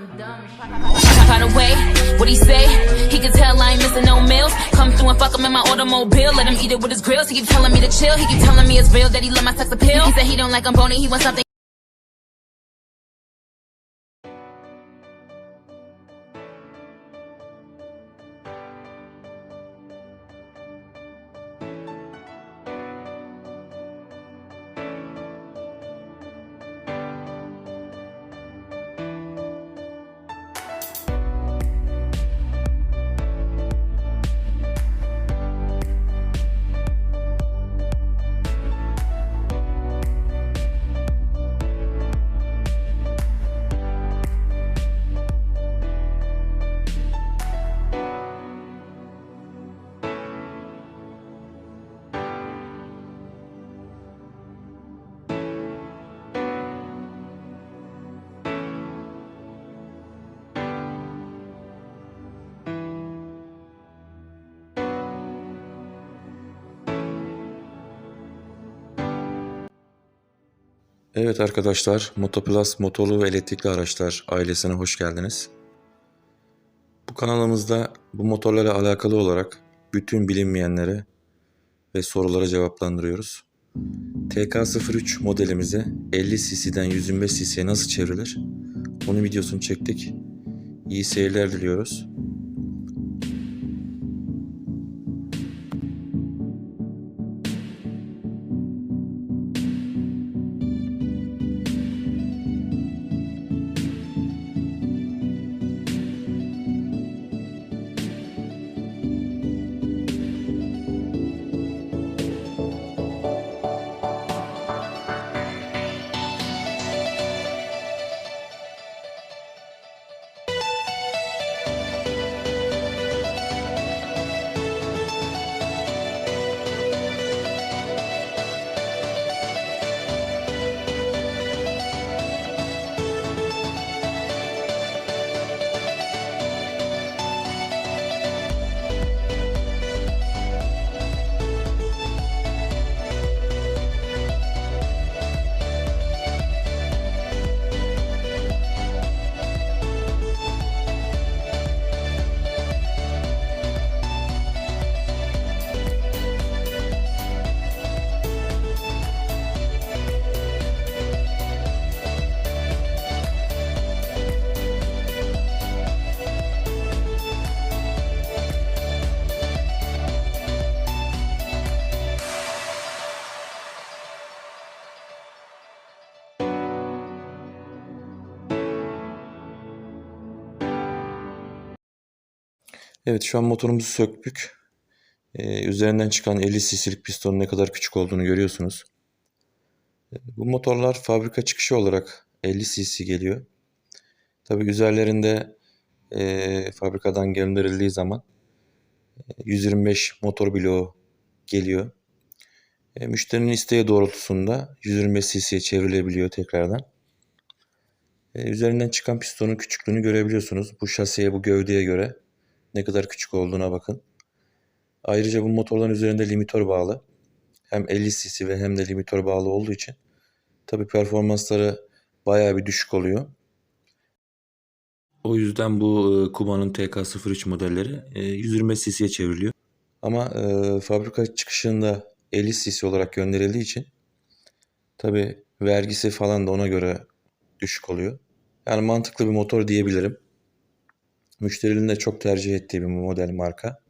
By the way, what he say? He can tell I ain't missing no meals. Come through and fuck him in my automobile. Let him eat it with his grills. He keep telling me to chill. He keep telling me it's real that he love my sex appeal. He said he don't like I'm bony. He wants something. Evet arkadaşlar, Motoplus motorlu ve elektrikli araçlar ailesine hoş geldiniz. Bu kanalımızda bu motorlarla alakalı olarak bütün bilinmeyenlere ve sorulara cevaplandırıyoruz. TK03 modelimizi 50 cc'den 125 cc'ye nasıl çevrilir? Onun videosunu çektik. İyi seyirler diliyoruz. Evet şu an motorumuzu söktük. Ee, üzerinden çıkan 50 cc'lik pistonun ne kadar küçük olduğunu görüyorsunuz. Ee, Bu motorlar fabrika çıkışı olarak 50 cc geliyor. Tabi üzerlerinde e, fabrikadan gönderildiği zaman e, 125 motor bloğu geliyor. E, müşterinin isteği doğrultusunda 125 cc'ye çevrilebiliyor tekrardan. E, üzerinden çıkan pistonun küçüklüğünü görebiliyorsunuz. Bu şasiye, bu gövdeye göre ne kadar küçük olduğuna bakın. Ayrıca bu motorların üzerinde limitör bağlı. Hem 50 cc ve hem de limitör bağlı olduğu için tabi performansları bayağı bir düşük oluyor. O yüzden bu e, Kuma'nın TK03 modelleri e, 125 cc'ye çevriliyor. Ama e, fabrika çıkışında 50 cc olarak gönderildiği için tabi vergisi falan da ona göre düşük oluyor. Yani mantıklı bir motor diyebilirim. Müşterinin de çok tercih ettiği bir model marka.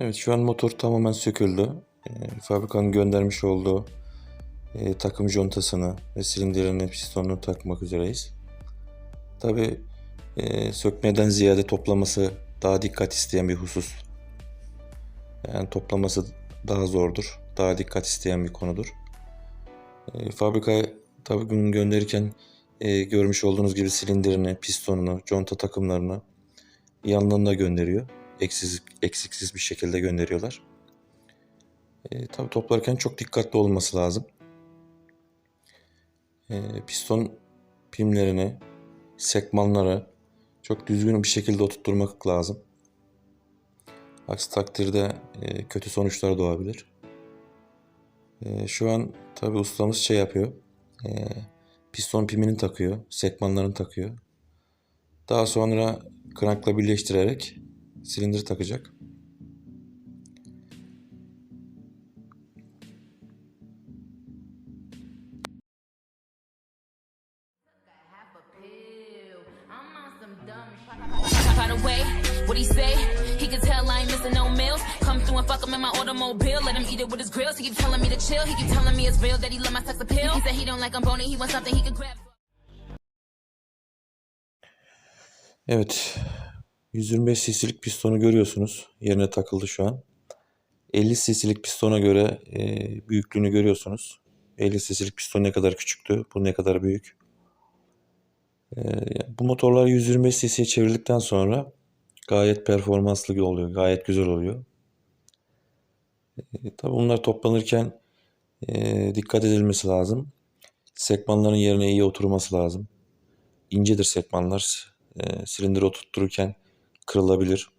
Evet şu an motor tamamen söküldü. E, fabrikanın göndermiş olduğu e, takım contasını ve silindirini pistonunu takmak üzereyiz. Tabi e, sökmeden ziyade toplaması daha dikkat isteyen bir husus. Yani toplaması daha zordur. Daha dikkat isteyen bir konudur. E, fabrikaya tabi bunu gönderirken e, görmüş olduğunuz gibi silindirini, pistonunu, conta takımlarını yanlarında gönderiyor. Eksiksiz, eksiksiz bir şekilde gönderiyorlar. E, tabii toplarken çok dikkatli olması lazım. E, piston pimlerini, sekmanları çok düzgün bir şekilde oturtturmak lazım. Aksi takdirde e, kötü sonuçlar doğabilir. E, şu an tabii ustamız şey yapıyor. E, piston pimini takıyor, sekmanlarını takıyor. Daha sonra krankla birleştirerek silindir takacak. Let him eat it with his grills. He keep telling me to chill. He keep telling me it's real that he love my sex appeal. He said he don't like I'm bony. He wants something he can grab. Evet. 125 cc'lik pistonu görüyorsunuz. Yerine takıldı şu an. 50 cc'lik pistona göre e, büyüklüğünü görüyorsunuz. 50 cc'lik piston ne kadar küçüktü, bu ne kadar büyük. E, bu motorlar 125 cc'ye çevirdikten sonra gayet performanslı oluyor, gayet güzel oluyor. E, bunlar toplanırken e, dikkat edilmesi lazım. Sekmanların yerine iyi oturması lazım. İncedir sekmanlar. E, silindiri oturttururken kırılabilir.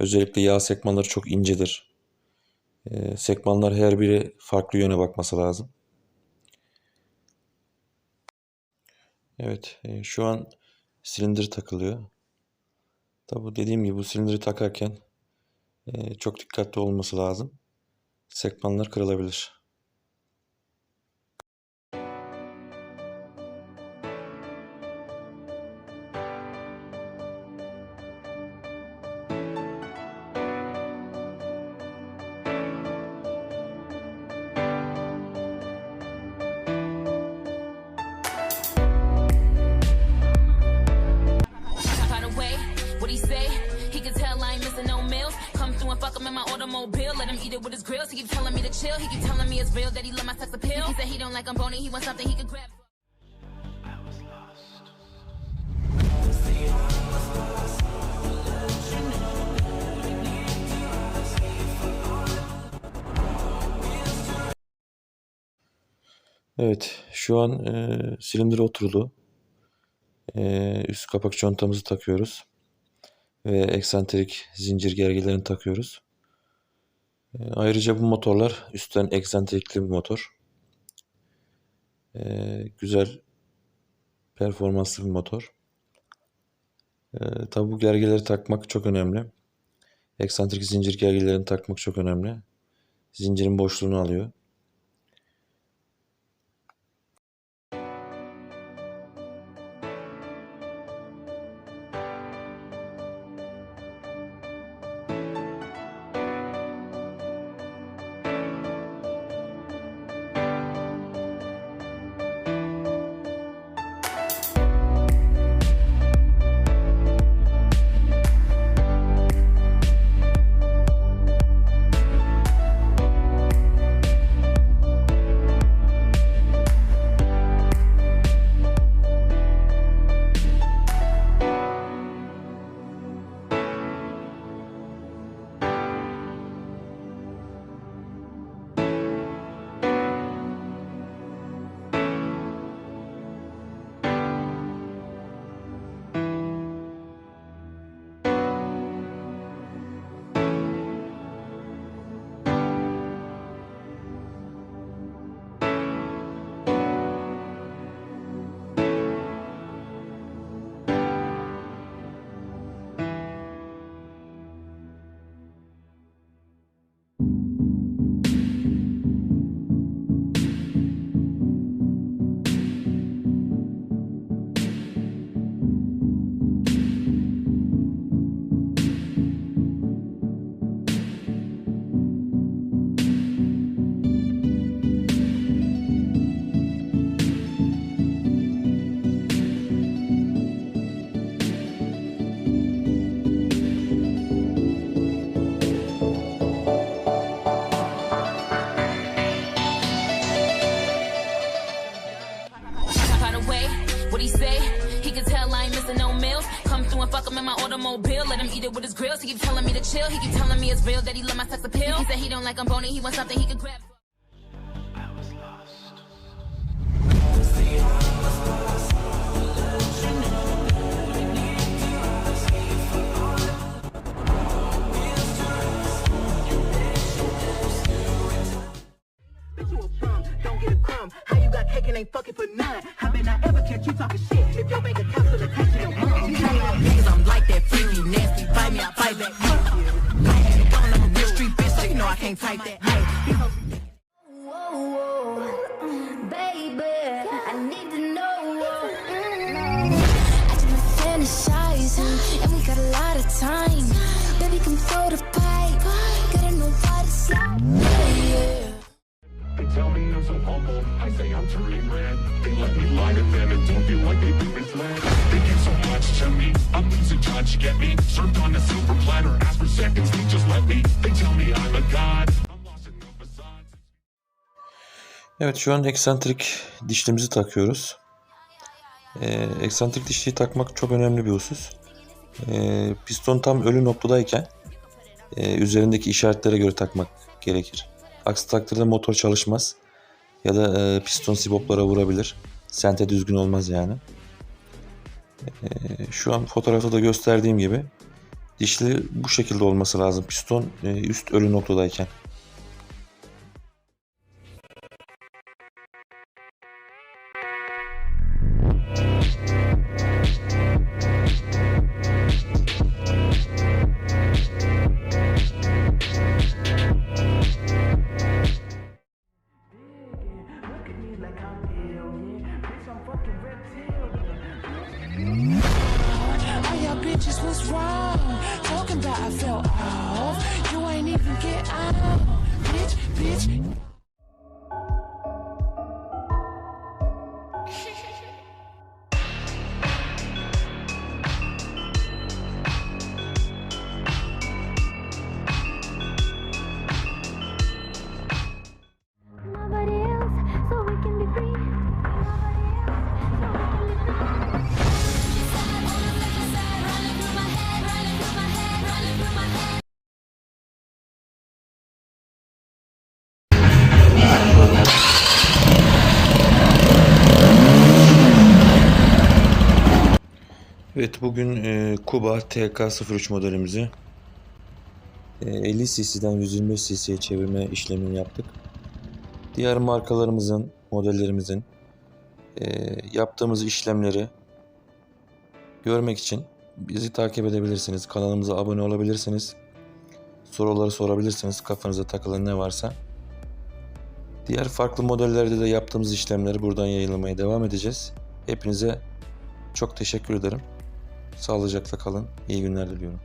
Özellikle yağ sekmanları çok incedir. E, sekmanlar her biri farklı yöne bakması lazım. Evet, e, şu an silindir takılıyor. Tabi dediğim gibi bu silindiri takarken çok dikkatli olması lazım. Sekmanlar kırılabilir. My automobile. Let him eat it with his grills. He keep telling me to chill. He keep telling me it's real that he love my sex appeal. He said he don't like I'm bony. He wants something he can grab. Evet, şu an e, silindir oturdu. E, üst kapak contamızı takıyoruz. Ve eksantrik zincir gergilerini takıyoruz. E, ayrıca bu motorlar üstten eksantrikli bir motor. E, güzel, performanslı bir motor. E, tabi bu gergileri takmak çok önemli. Eksantrik zincir gergilerini takmak çok önemli. Zincirin boşluğunu alıyor. Him eat it with his grills. He keep telling me to chill. He keep telling me it's real that he love my sex appeal. He said he don't like I'm bony. He wants something he can grab. Don't get a crumb. How you got cake and ain't fucking for none? How been I ever catch you talking shit? If your bank account can't fight that. Hey, these Whoa, whoa, baby, I need to know. I just and we got a lot of time. Baby, come throw the pipe, gotta know what it's like. Humble. I say I'm turning red. They let me lie to them and don't feel like they've been misled. They give so much to me. I'm losing touch, get me? Served on a silver platter. Ask for seconds, they just let me. They tell me I'm a god. Evet şu an eksantrik dişlimizi takıyoruz. Ee, eksantrik dişliği takmak çok önemli bir husus. Ee, piston tam ölü noktadayken e, üzerindeki işaretlere göre takmak gerekir. Aksi takdirde motor çalışmaz ya da e, piston siboplara vurabilir. Sente düzgün olmaz yani. Ee, şu an fotoğrafta da gösterdiğim gibi dişli bu şekilde olması lazım. Piston e, üst ölü noktadayken. All y'all bitches was wrong. Talking about I felt off. You ain't even get out. Bitch, bitch. Evet bugün e, Kuba TK03 modelimizi e, 50 cc'den 125 cc'ye çevirme işlemini yaptık. Diğer markalarımızın, modellerimizin e, yaptığımız işlemleri görmek için bizi takip edebilirsiniz. Kanalımıza abone olabilirsiniz. Soruları sorabilirsiniz. Kafanıza takılan ne varsa. Diğer farklı modellerde de yaptığımız işlemleri buradan yayınlamaya devam edeceğiz. Hepinize çok teşekkür ederim. Sağlıcakla kalın. İyi günler diliyorum.